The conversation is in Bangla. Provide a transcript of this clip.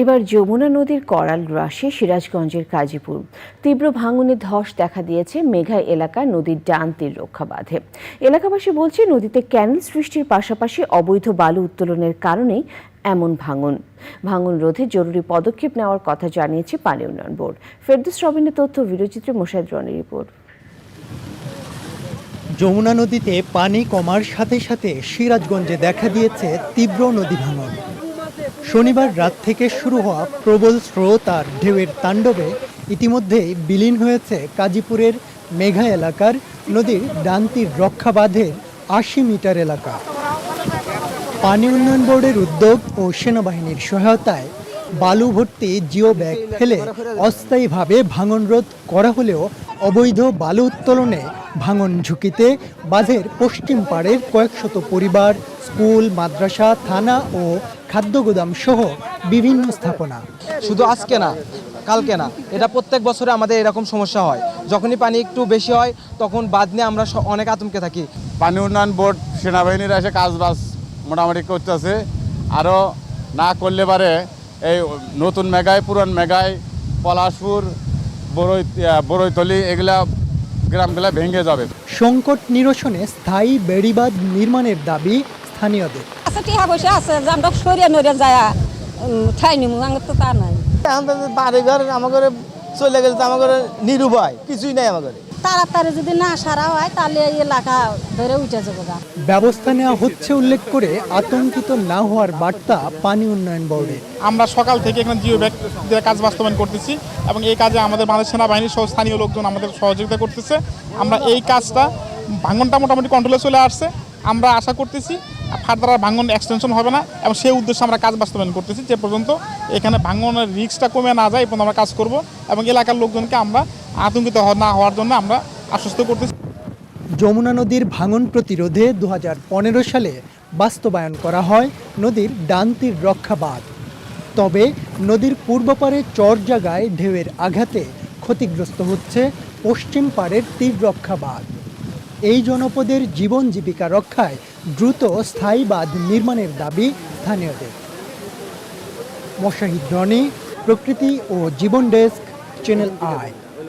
এবার যমুনা নদীর করাল গ্রাসে সিরাজগঞ্জের কাজীপুর। তীব্র ভাঙনে ধস দেখা দিয়েছে মেঘা এলাকা নদীর ডান তীর রক্ষা বাঁধে। এলাকাবাসী বলছে, নদীতে ক্যানেল সৃষ্টির পাশাপাশি অবৈধ বালু উত্তোলনের কারণেই এমন ভাঙন। ভাঙন রোধে জরুরি পদক্ষেপ নেওয়ার কথা জানিয়েছে পানি উন্নয়ন বোর্ড। ফেরদুস রবিনের তথ্য ভিডিওচিত্রে মোশাহিদ রনের রিপোর্ট। যমুনা নদীতে পানি কমার সাথে সাথে সিরাজগঞ্জে দেখা দিয়েছে তীব্র নদী ভাঙন। শনিবার রাত থেকে শুরু হওয়া প্রবল স্রোত আর ঢেউয়ের তাণ্ডবে ইতিমধ্যেই বিলীন হয়েছে কাজীপুরের মেঘা এলাকার নদীর ডান্তির রক্ষা বাঁধের আশি মিটার এলাকা। পানি উন্নয়ন বোর্ডের উদ্যোগ ও সেনাবাহিনীর সহায়তায় বালু ভর্তি জিও ব্যাগ ফেলে অস্থায়ীভাবে ভাঙন রোধ করা হলেও অবৈধ বালু উত্তোলনে ভাঙন ঝুঁকিতে বাঁধের পশ্চিম পাড়ের কয়েকশত পরিবার স্কুল মাদ্রাসা থানা ও খাদ্য গুদাম সহ বিভিন্ন স্থাপনা। শুধু আজকে না কালকে না। এটা প্রত্যেক বছরে আমাদের এরকম সমস্যা হয়। যখনই পানি একটু বেশি হয় তখন বাদ নিয়ে আমরা অনেক আতঙ্কে থাকি। পানি উন্নয়ন বোর্ড সেনাবাহিনীরা এসে কাজ বাজ মোটামুটি করতেছে। আরও না করলে পারে এই নতুন মেঘায় পুরান মেঘায় পলাশপুর বড়ই বড়ইতলি এগুলা গ্রামগুলা ভেঙে যাবে। সংকট নিরসনে স্থায়ী বেড়িবাঁধ নির্মাণের দাবি স্থানীয়দের। আছে টিহা পয়সা আছে আমরা সরিয়ে নড়িয়ে যায় ঠাই নিমু আমার তো তা নাই। আমাদের বাড়ি ঘর আমার ঘরে চলে গেলে তো আমার ঘরে নিরুপায় কিছুই নাই আমার ঘরে তাড়াতাড়ি যদি না সারা হয় তাহলে এই এলাকা ধরে উঠে যাব ব্যবস্থা নেওয়া হচ্ছে উল্লেখ করে আতঙ্কিত না হওয়ার বার্তা পানি উন্নয়ন বোর্ডের আমরা সকাল থেকে এখানে জিও ব্যাগ কাজ বাস্তবায়ন করতেছি এবং এই কাজে আমাদের বাংলাদেশ সেনাবাহিনী সহ স্থানীয় লোকজন আমাদের সহযোগিতা করতেছে। আমরা এই কাজটা ভাঙনটা মোটামুটি কন্ট্রোলে চলে আসছে। আমরা আশা করতেছি ফার্দার ভাঙন এক্সটেনশন হবে না এবং সেই উদ্দেশ্যে আমরা কাজ বাস্তবায়ন করতেছি। যে পর্যন্ত এখানে ভাঙনের রিস্কটা কমে না যায় এই পর্যন্ত আমরা কাজ করব এবং এলাকার লোকজনকে আমরা আতঙ্কিত না হওয়ার জন্য আমরা আশ্বস্ত করতেছি। যমুনা নদীর ভাঙন প্রতিরোধে দু হাজার পনেরো সালে বাস্তবায়ন করা হয় নদীর রক্ষা বাঁধ তবে নদীর পূর্ব পারে চর জায়গায় ঢেউয়ের আঘাতে ক্ষতিগ্রস্ত হচ্ছে পশ্চিম পাড়ের তীর রক্ষা বাঁধ এই জনপদের জীবন জীবিকা রক্ষায় দ্রুত স্থায়ী বাঁধ নির্মাণের দাবি স্থানীয়দের। মশাহিদ রনি, প্রকৃতি ও জীবন ডেস্ক, চ্যানেল আই।